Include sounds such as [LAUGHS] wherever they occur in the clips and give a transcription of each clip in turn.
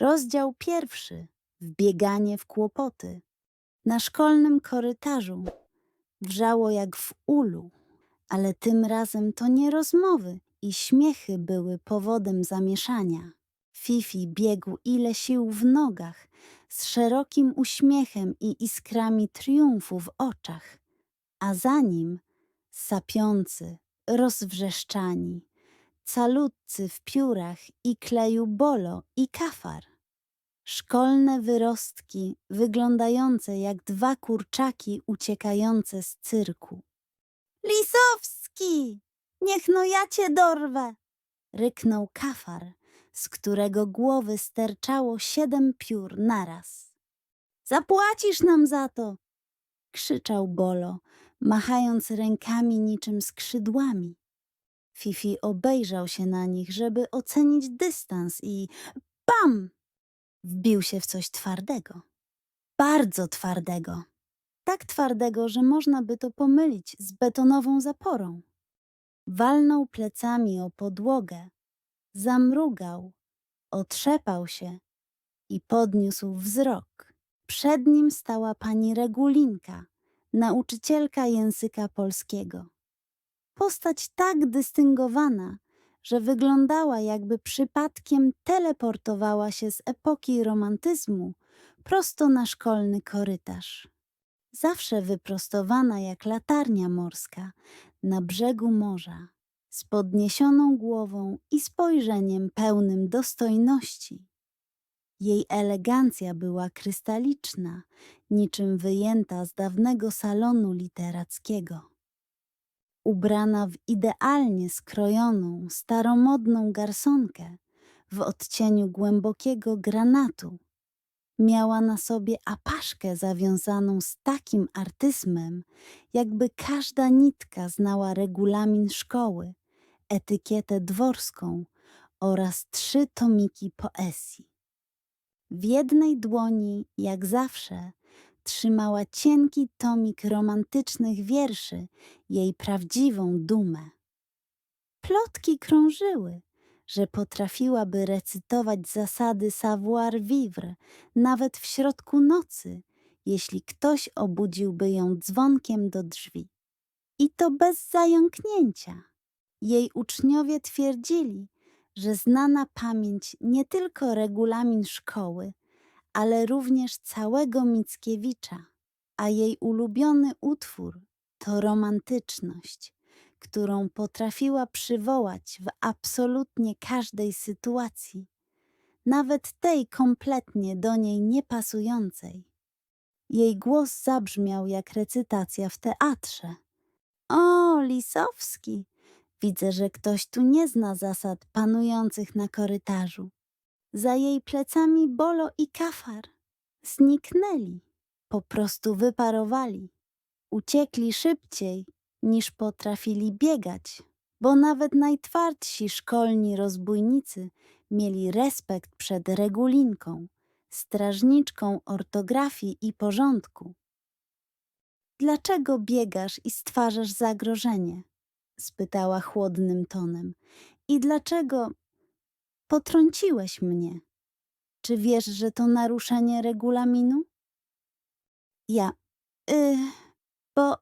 Rozdział pierwszy. Wbieganie w kłopoty. Na szkolnym korytarzu wrzało jak w ulu, ale tym razem to nie rozmowy i śmiechy były powodem zamieszania. Fifi biegł ile sił w nogach, z szerokim uśmiechem i iskrami triumfu w oczach, a za nim sapiący, rozwrzeszczani, calutcy w piórach i kleju bolo i kafar. Szkolne wyrostki wyglądające jak dwa kurczaki uciekające z cyrku. Lisowski! Niech no ja cię dorwę! Ryknął kafar, z którego głowy sterczało siedem piór naraz. Zapłacisz nam za to! krzyczał Bolo, machając rękami niczym skrzydłami. Fifi obejrzał się na nich, żeby ocenić dystans i pam! Wbił się w coś twardego. Bardzo twardego. Tak twardego, że można by to pomylić z betonową zaporą. Walnął plecami o podłogę, zamrugał, otrzepał się i podniósł wzrok. Przed nim stała pani Regulinka, nauczycielka języka polskiego. Postać tak dystyngowana, że wyglądała jakby przypadkiem teleportowała się z epoki romantyzmu prosto na szkolny korytarz. Zawsze wyprostowana jak latarnia morska na brzegu morza, z podniesioną głową i spojrzeniem pełnym dostojności. Jej elegancja była krystaliczna, niczym wyjęta z dawnego salonu literackiego ubrana w idealnie skrojoną, staromodną garsonkę w odcieniu głębokiego granatu. Miała na sobie apaszkę zawiązaną z takim artyzmem, jakby każda nitka znała regulamin szkoły, etykietę dworską oraz trzy tomiki poezji. W jednej dłoni, jak zawsze, trzymała cienki tomik romantycznych wierszy, jej prawdziwą dumę. Plotki krążyły, że potrafiłaby recytować zasady savoir-vivre nawet w środku nocy, jeśli ktoś obudziłby ją dzwonkiem do drzwi. I to bez zająknięcia. Jej uczniowie twierdzili, że zna na pamięć nie tylko regulamin szkoły, ale również całego Mickiewicza, a jej ulubiony utwór to romantyczność, którą potrafiła przywołać w absolutnie każdej sytuacji, nawet tej kompletnie do niej niepasującej. Jej głos zabrzmiał jak recytacja w teatrze. O, Lisowski! Widzę, że ktoś tu nie zna zasad panujących na korytarzu. Za jej plecami Bolo i Kafar zniknęli, po prostu wyparowali. Uciekli szybciej niż potrafili biegać, bo nawet najtwardsi szkolni rozbójnicy mieli respekt przed regulinką, strażniczką ortografii i porządku. Dlaczego biegasz i stwarzasz zagrożenie? spytała chłodnym tonem. I dlaczego Potrąciłeś mnie. Czy wiesz, że to naruszenie regulaminu? Ja. Y, bo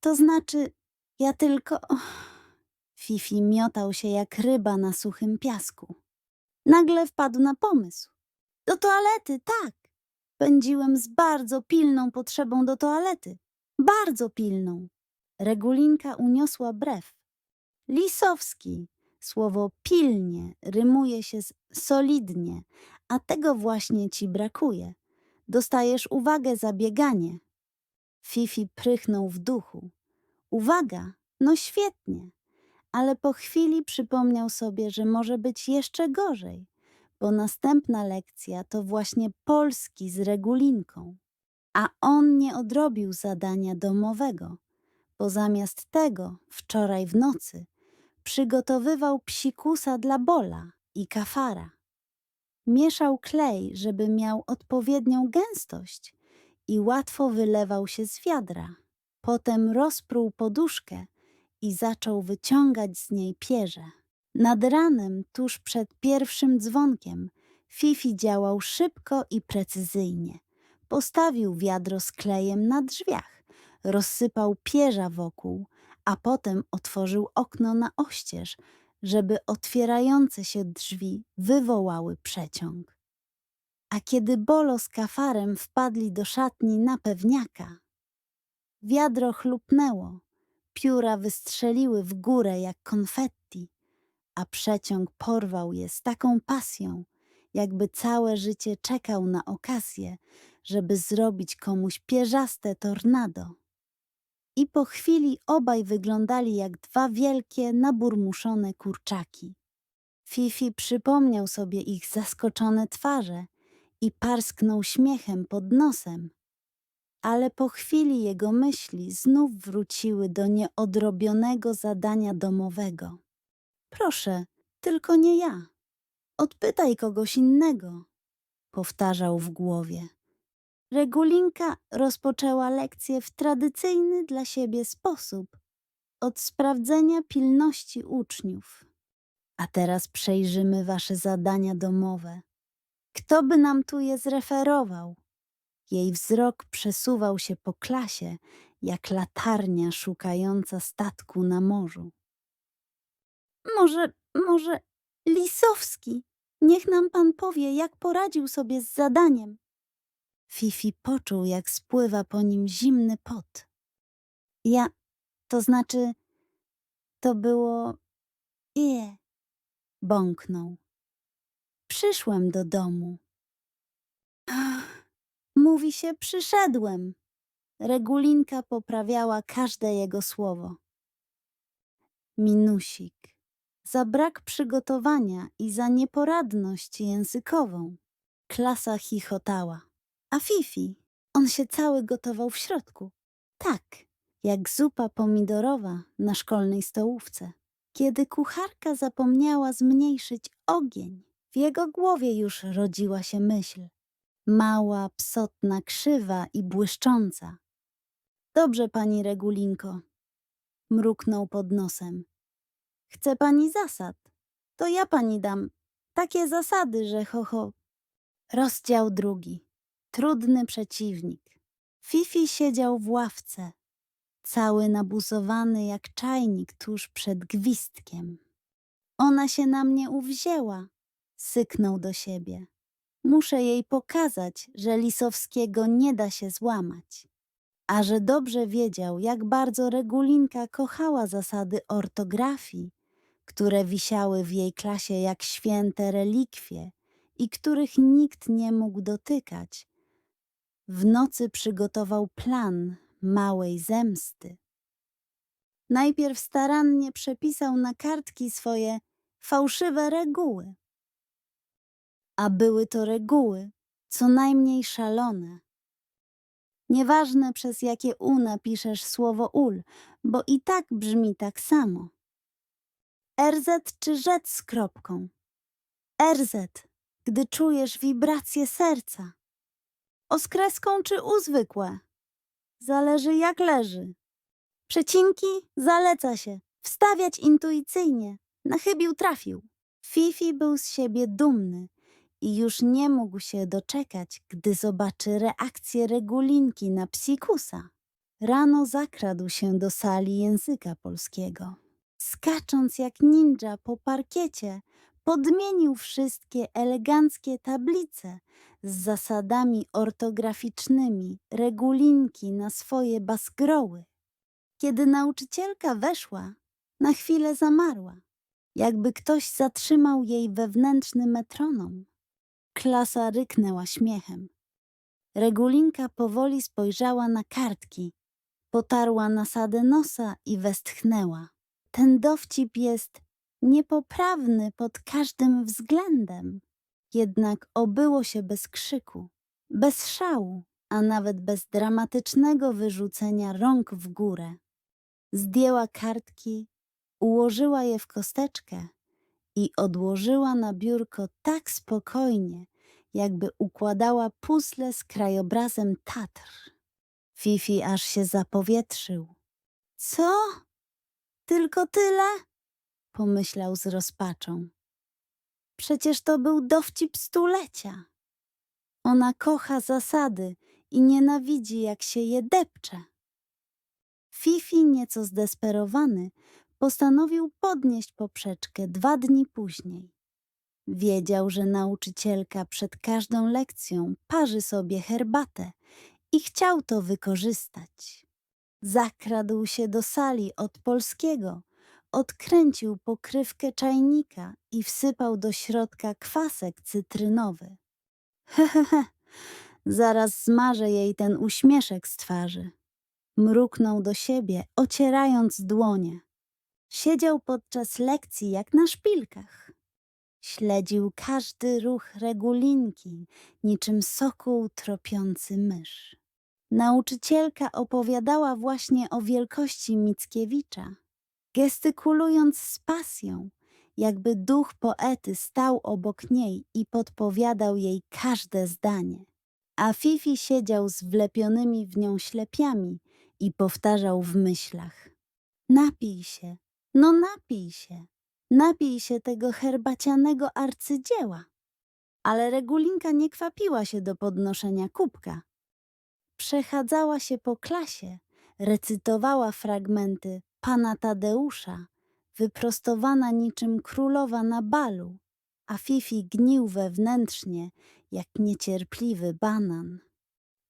to znaczy, ja tylko. Fifi miotał się jak ryba na suchym piasku. Nagle wpadł na pomysł. Do toalety, tak. Pędziłem z bardzo pilną potrzebą do toalety. Bardzo pilną. Regulinka uniosła brew. Lisowski, Słowo pilnie rymuje się z solidnie, a tego właśnie ci brakuje. Dostajesz uwagę za bieganie. Fifi prychnął w duchu. Uwaga, no świetnie. Ale po chwili przypomniał sobie, że może być jeszcze gorzej, bo następna lekcja to właśnie polski z regulinką. A on nie odrobił zadania domowego, bo zamiast tego wczoraj w nocy przygotowywał psikusa dla Bola i Kafara. Mieszał klej, żeby miał odpowiednią gęstość i łatwo wylewał się z wiadra. Potem rozpruł poduszkę i zaczął wyciągać z niej pierze. Nad ranem, tuż przed pierwszym dzwonkiem, Fifi działał szybko i precyzyjnie. Postawił wiadro z klejem na drzwiach, rozsypał pierza wokół, a potem otworzył okno na oścież, żeby otwierające się drzwi wywołały przeciąg. A kiedy Bolo z kafarem wpadli do szatni na pewniaka, wiadro chlupnęło, pióra wystrzeliły w górę jak konfetti, a przeciąg porwał je z taką pasją, jakby całe życie czekał na okazję, żeby zrobić komuś pierzaste tornado. I po chwili obaj wyglądali jak dwa wielkie, naburmuszone kurczaki. Fifi przypomniał sobie ich zaskoczone twarze i parsknął śmiechem pod nosem. Ale po chwili jego myśli znów wróciły do nieodrobionego zadania domowego. Proszę, tylko nie ja. Odpytaj kogoś innego, powtarzał w głowie. Regulinka rozpoczęła lekcję w tradycyjny dla siebie sposób od sprawdzenia pilności uczniów. A teraz przejrzymy wasze zadania domowe. Kto by nam tu je zreferował? Jej wzrok przesuwał się po klasie, jak latarnia szukająca statku na morzu. Może, może Lisowski. Niech nam pan powie, jak poradził sobie z zadaniem. Fifi poczuł, jak spływa po nim zimny pot. Ja, to znaczy, to było. Je, bąknął. Przyszłem do domu. [GASPS] Mówi się, przyszedłem. Regulinka poprawiała każde jego słowo. Minusik. Za brak przygotowania i za nieporadność językową. Klasa chichotała. A Fifi, on się cały gotował w środku. Tak, jak zupa pomidorowa na szkolnej stołówce. Kiedy kucharka zapomniała zmniejszyć ogień, w jego głowie już rodziła się myśl. Mała, psotna, krzywa i błyszcząca. Dobrze, pani Regulinko, mruknął pod nosem. Chce pani zasad? To ja pani dam. Takie zasady, że ho, ho. Rozdział drugi. Trudny przeciwnik. Fifi siedział w ławce, cały nabuzowany jak czajnik tuż przed gwizdkiem. Ona się na mnie uwzięła, syknął do siebie. Muszę jej pokazać, że Lisowskiego nie da się złamać. A że dobrze wiedział, jak bardzo Regulinka kochała zasady ortografii, które wisiały w jej klasie jak święte relikwie i których nikt nie mógł dotykać, w nocy przygotował plan małej zemsty. Najpierw starannie przepisał na kartki swoje fałszywe reguły. A były to reguły co najmniej szalone. Nieważne przez jakie u napiszesz słowo ul, bo i tak brzmi tak samo. RZ czy rzec z kropką. RZ, gdy czujesz wibrację serca. O z kreską czy u zwykłe? Zależy jak leży. Przecinki zaleca się. Wstawiać intuicyjnie. Na chybił trafił. Fifi był z siebie dumny i już nie mógł się doczekać, gdy zobaczy reakcję Regulinki na psikusa. Rano zakradł się do sali języka polskiego. Skacząc jak ninja po parkiecie, podmienił wszystkie eleganckie tablice z zasadami ortograficznymi Regulinki na swoje basgroły. Kiedy nauczycielka weszła, na chwilę zamarła, jakby ktoś zatrzymał jej wewnętrzny metronom. Klasa ryknęła śmiechem. Regulinka powoli spojrzała na kartki, potarła nasadę nosa i westchnęła. Ten dowcip jest niepoprawny pod każdym względem. Jednak obyło się bez krzyku, bez szału, a nawet bez dramatycznego wyrzucenia rąk w górę. Zdjęła kartki, ułożyła je w kosteczkę i odłożyła na biurko tak spokojnie, jakby układała puzzle z krajobrazem Tatr. Fifi aż się zapowietrzył. Co? Tylko tyle? Pomyślał z rozpaczą. Przecież to był dowcip stulecia. Ona kocha zasady i nienawidzi, jak się je depcze. Fifi, nieco zdesperowany, postanowił podnieść poprzeczkę dwa dni później. Wiedział, że nauczycielka przed każdą lekcją parzy sobie herbatę i chciał to wykorzystać. Zakradł się do sali od polskiego, odkręcił pokrywkę czajnika i wsypał do środka kwasek cytrynowy. Hehehe, [LAUGHS] zaraz zmarzę jej ten uśmieszek z twarzy. Mruknął do siebie, ocierając dłonie. Siedział podczas lekcji jak na szpilkach. Śledził każdy ruch regulinki, niczym sokół tropiący mysz. Nauczycielka opowiadała właśnie o wielkości Mickiewicza, gestykulując z pasją, jakby duch poety stał obok niej i podpowiadał jej każde zdanie. A Fifi siedział z wlepionymi w nią ślepiami i powtarzał w myślach: Napij się, no napij się, napij się tego herbacianego arcydzieła. Ale Regulinka nie kwapiła się do podnoszenia kubka. Przechadzała się po klasie, recytowała fragmenty pana Tadeusza, wyprostowana niczym królowa na balu, a Fifi gnił wewnętrznie, jak niecierpliwy banan.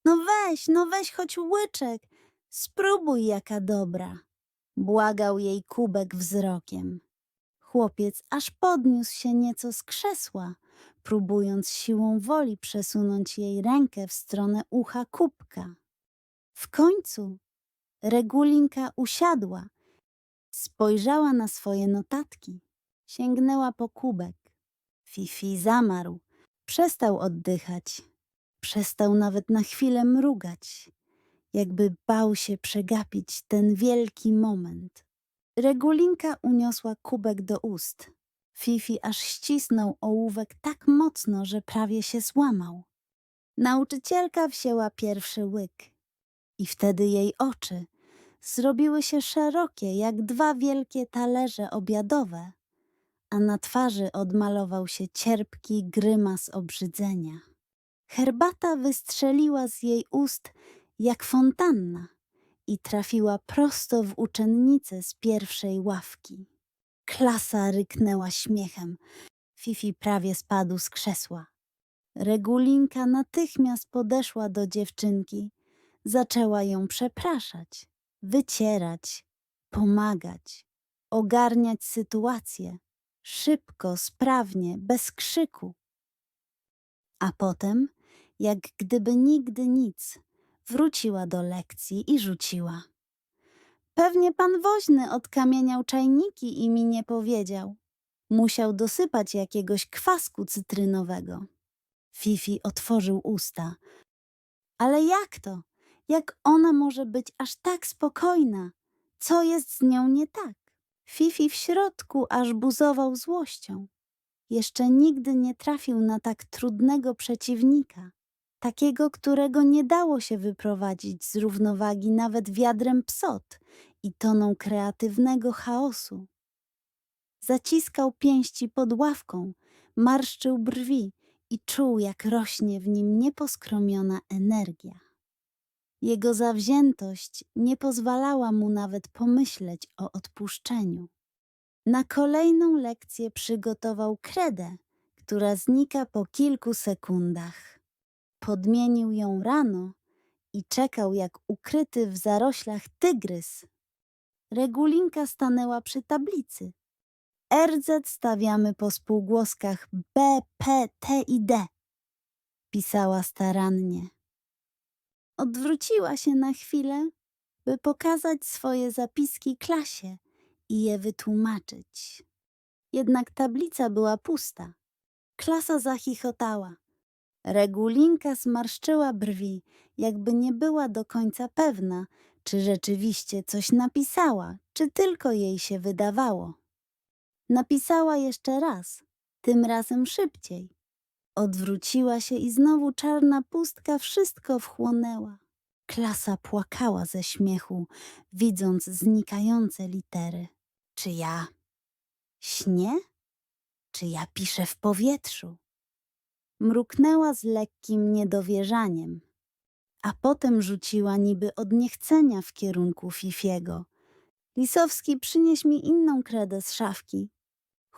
No weź, no weź choć łyczek, spróbuj jaka dobra, błagał jej kubek wzrokiem. Chłopiec aż podniósł się nieco z krzesła, próbując siłą woli przesunąć jej rękę w stronę ucha kubka. W końcu Regulinka usiadła, spojrzała na swoje notatki, sięgnęła po kubek. Fifi zamarł, przestał oddychać, przestał nawet na chwilę mrugać, jakby bał się przegapić ten wielki moment. Regulinka uniosła kubek do ust. Fifi aż ścisnął ołówek tak mocno, że prawie się złamał. Nauczycielka wzięła pierwszy łyk i wtedy jej oczy zrobiły się szerokie jak dwa wielkie talerze obiadowe, a na twarzy odmalował się cierpki grymas obrzydzenia. Herbata wystrzeliła z jej ust jak fontanna i trafiła prosto w uczennicę z pierwszej ławki. Klasa ryknęła śmiechem. Fifi prawie spadł z krzesła. Regulinka natychmiast podeszła do dziewczynki. Zaczęła ją przepraszać, wycierać, pomagać, ogarniać sytuację. Szybko, sprawnie, bez krzyku. A potem, jak gdyby nigdy nic, wróciła do lekcji i rzuciła. Pewnie pan woźny odkamieniał czajniki i mi nie powiedział. Musiał dosypać jakiegoś kwasku cytrynowego. Fifi otworzył usta. Ale jak to? Jak ona może być aż tak spokojna? Co jest z nią nie tak? Fifi w środku aż buzował złością. Jeszcze nigdy nie trafił na tak trudnego przeciwnika, takiego, którego nie dało się wyprowadzić z równowagi nawet wiadrem psot i toną kreatywnego chaosu. Zaciskał pięści pod ławką, marszczył brwi i czuł, jak rośnie w nim nieposkromiona energia. Jego zawziętość nie pozwalała mu nawet pomyśleć o odpuszczeniu. Na kolejną lekcję przygotował kredę, która znika po kilku sekundach. Podmienił ją rano i czekał jak ukryty w zaroślach tygrys. Regulinka stanęła przy tablicy. RZ stawiamy po spółgłoskach B, P, T i D. Pisała starannie. Odwróciła się na chwilę, by pokazać swoje zapiski klasie i je wytłumaczyć. Jednak tablica była pusta. Klasa zachichotała. Regulinka zmarszczyła brwi, jakby nie była do końca pewna, czy rzeczywiście coś napisała, czy tylko jej się wydawało. Napisała jeszcze raz, tym razem szybciej. Odwróciła się i znowu czarna pustka wszystko wchłonęła. Klasa płakała ze śmiechu, widząc znikające litery. Czy ja śnię? czy ja piszę w powietrzu. Mruknęła z lekkim niedowierzaniem, a potem rzuciła niby od niechcenia w kierunku Fifiego. Lisowski, przynieś mi inną kredę z szafki.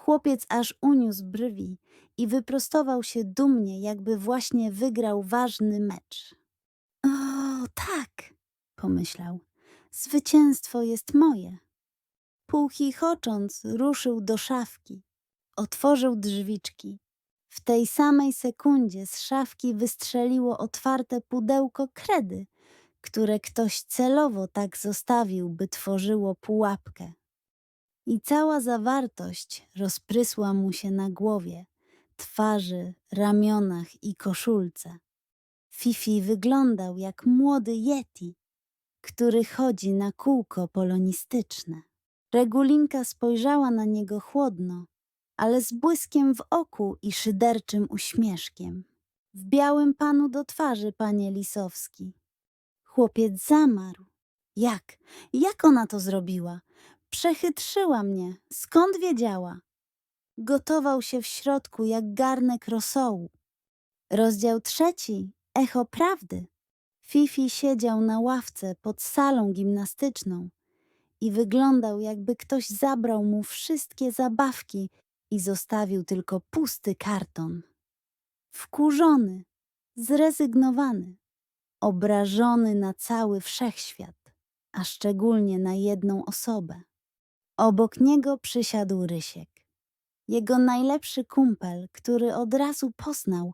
Chłopiec aż uniósł brwi i wyprostował się dumnie, jakby właśnie wygrał ważny mecz. O, tak, pomyślał, zwycięstwo jest moje. Półchichocząc, ruszył do szafki. Otworzył drzwiczki. W tej samej sekundzie z szafki wystrzeliło otwarte pudełko kredy, które ktoś celowo tak zostawił, by tworzyło pułapkę. I cała zawartość rozprysła mu się na głowie, twarzy, ramionach i koszulce. Fifi wyglądał jak młody Yeti, który chodzi na kółko polonistyczne. Regulinka spojrzała na niego chłodno, ale z błyskiem w oku i szyderczym uśmieszkiem. W białym panu do twarzy, panie Lisowski. Chłopiec zamarł. Jak? Jak ona to zrobiła? Przechytrzyła mnie. Skąd wiedziała? Gotował się w środku jak garnek rosołu. Rozdział trzeci. Echo prawdy. Fifi siedział na ławce pod salą gimnastyczną i wyglądał, jakby ktoś zabrał mu wszystkie zabawki i zostawił tylko pusty karton. Wkurzony, zrezygnowany, obrażony na cały wszechświat, a szczególnie na jedną osobę. Obok niego przysiadł Rysiek, jego najlepszy kumpel, który od razu poznał,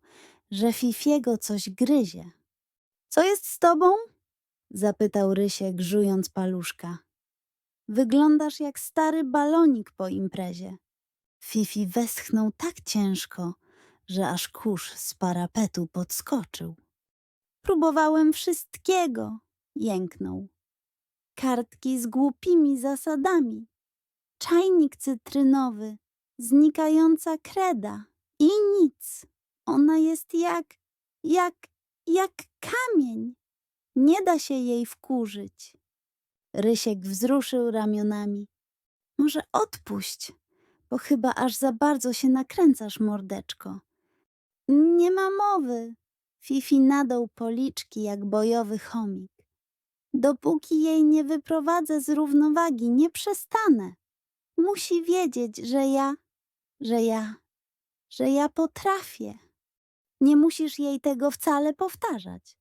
że Fifiego coś gryzie. Co jest z tobą? zapytał Rysiek, żując paluszka. Wyglądasz jak stary balonik po imprezie. Fifi westchnął tak ciężko, że aż kurz z parapetu podskoczył. Próbowałem wszystkiego, jęknął. Kartki z głupimi zasadami, czajnik cytrynowy, znikająca kreda i nic. Ona jest jak, jak, jak kamień. Nie da się jej wkurzyć. Rysiek wzruszył ramionami. Może odpuść, bo chyba aż za bardzo się nakręcasz, mordeczko. Nie ma mowy. Fifi nadał policzki jak bojowy chomik. Dopóki jej nie wyprowadzę z równowagi, nie przestanę. Musi wiedzieć, że ja, że ja, że ja potrafię. Nie musisz jej tego wcale powtarzać.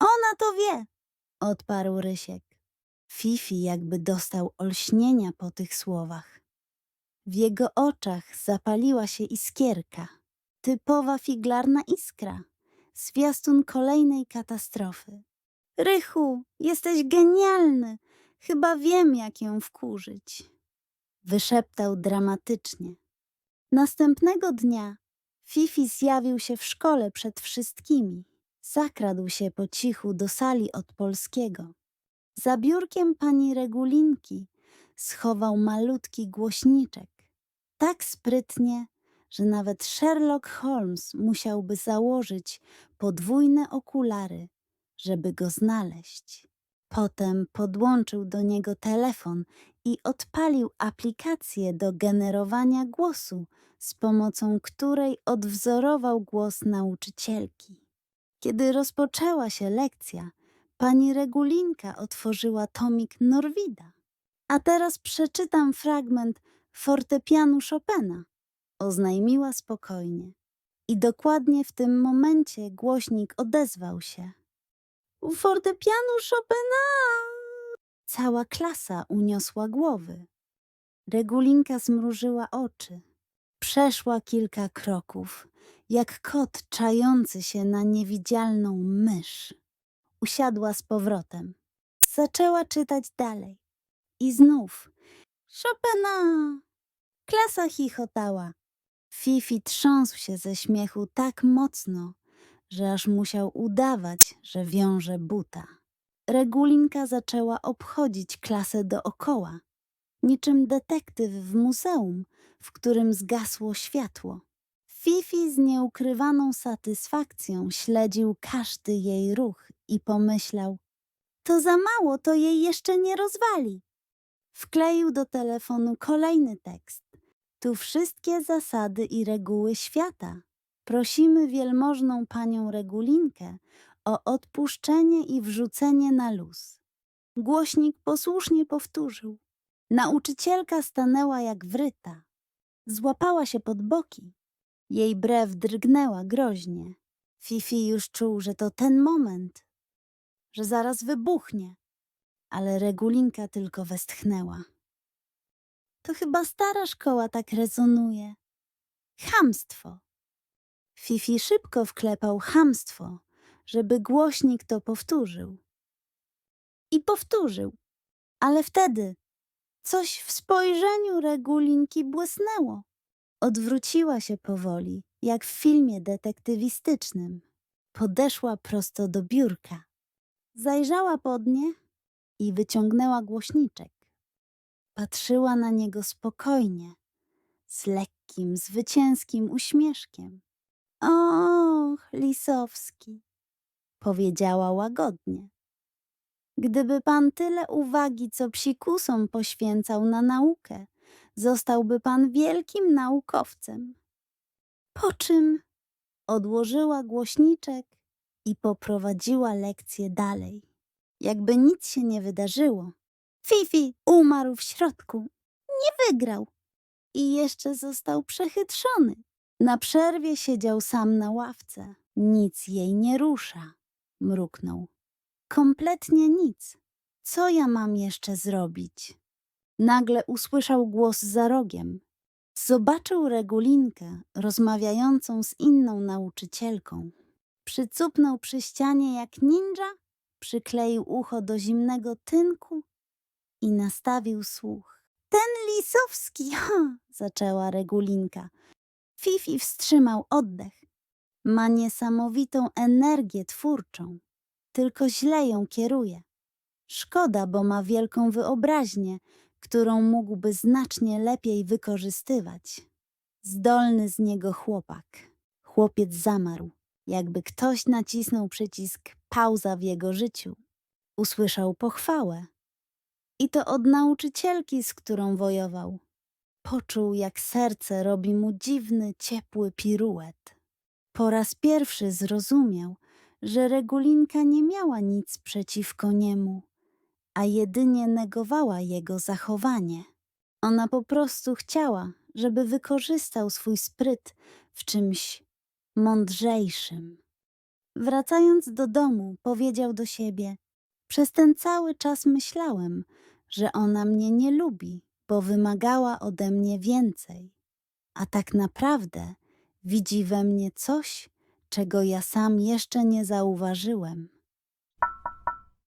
Ona to wie, odparł Rysiek. Fifi jakby dostał olśnienia po tych słowach. W jego oczach zapaliła się iskierka, typowa figlarna iskra, zwiastun kolejnej katastrofy. Rychu, jesteś genialny, chyba wiem, jak ją wkurzyć. Wyszeptał dramatycznie. Następnego dnia Fifi zjawił się w szkole przed wszystkimi. Zakradł się po cichu do sali od polskiego. Za biurkiem pani Regulinki schował malutki głośniczek. Tak sprytnie, że nawet Sherlock Holmes musiałby założyć podwójne okulary, żeby go znaleźć. Potem podłączył do niego telefon i odpalił aplikację do generowania głosu, z pomocą której odwzorował głos nauczycielki. Kiedy rozpoczęła się lekcja, pani Regulinka otworzyła tomik Norwida. A teraz przeczytam fragment fortepianu Chopina, oznajmiła spokojnie. I dokładnie w tym momencie głośnik odezwał się. Fortepianu Chopina! Cała klasa uniosła głowy. Regulinka zmrużyła oczy. Przeszła kilka kroków, jak kot czający się na niewidzialną mysz. Usiadła z powrotem. Zaczęła czytać dalej. I znów Chopina! Klasa chichotała. Fifi trząsł się ze śmiechu tak mocno, że aż musiał udawać, że wiąże buta. Regulinka zaczęła obchodzić klasę dookoła, niczym detektyw w muzeum, w którym zgasło światło. Fifi z nieukrywaną satysfakcją śledził każdy jej ruch i pomyślał: To za mało, to jej jeszcze nie rozwali. Wkleił do telefonu kolejny tekst. Tu wszystkie zasady i reguły świata. Prosimy wielmożną panią Regulinkę o odpuszczenie i wrzucenie na luz. Głośnik posłusznie powtórzył. Nauczycielka stanęła jak wryta. Złapała się pod boki. Jej brew drgnęła groźnie. Fifi już czuł, że to ten moment, że zaraz wybuchnie, ale Regulinka tylko westchnęła. To chyba stara szkoła tak rezonuje. Chamstwo. Fifi szybko wklepał chamstwo, żeby głośnik to powtórzył. I powtórzył, ale wtedy coś w spojrzeniu Regulinki błysnęło. Odwróciła się powoli, jak w filmie detektywistycznym. Podeszła prosto do biurka. Zajrzała pod nie i wyciągnęła głośniczek. Patrzyła na niego spokojnie, z lekkim, zwycięskim uśmieszkiem. Och, Lisowski, powiedziała łagodnie. Gdyby pan tyle uwagi, co psikusom poświęcał na naukę, zostałby pan wielkim naukowcem. Po czym odłożyła głośniczek i poprowadziła lekcję dalej, jakby nic się nie wydarzyło. Fifi umarł w środku. Nie wygrał. I jeszcze został przechytrzony. Na przerwie siedział sam na ławce. Nic jej nie rusza, mruknął. Kompletnie nic. Co ja mam jeszcze zrobić? Nagle usłyszał głos za rogiem. Zobaczył Regulinkę rozmawiającą z inną nauczycielką. Przycupnął przy ścianie jak ninja, przykleił ucho do zimnego tynku i nastawił słuch. Ten Lisowski, [LAUGHS] ha! zaczęła Regulinka. Fifi wstrzymał oddech. Ma niesamowitą energię twórczą, tylko źle ją kieruje. Szkoda, bo ma wielką wyobraźnię, którą mógłby znacznie lepiej wykorzystywać. Zdolny z niego chłopak. Chłopiec zamarł, jakby ktoś nacisnął przycisk pauza w jego życiu. Usłyszał pochwałę. I to od nauczycielki, z którą wojował. Poczuł, jak serce robi mu dziwny, ciepły piruet. Po raz pierwszy zrozumiał, że Regulinka nie miała nic przeciwko niemu, a jedynie negowała jego zachowanie. Ona po prostu chciała, żeby wykorzystał swój spryt w czymś mądrzejszym. Wracając do domu, powiedział do siebie: Przez ten cały czas myślałem, że ona mnie nie lubi, bo wymagała ode mnie więcej. A tak naprawdę widzi we mnie coś, czego ja sam jeszcze nie zauważyłem.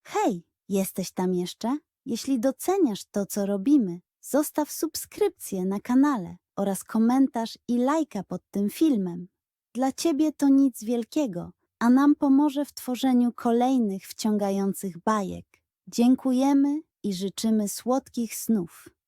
Hej, jesteś tam jeszcze? Jeśli doceniasz to, co robimy, zostaw subskrypcję na kanale oraz komentarz i lajka pod tym filmem. Dla ciebie to nic wielkiego, a nam pomoże w tworzeniu kolejnych wciągających bajek. Dziękujemy i życzymy słodkich snów.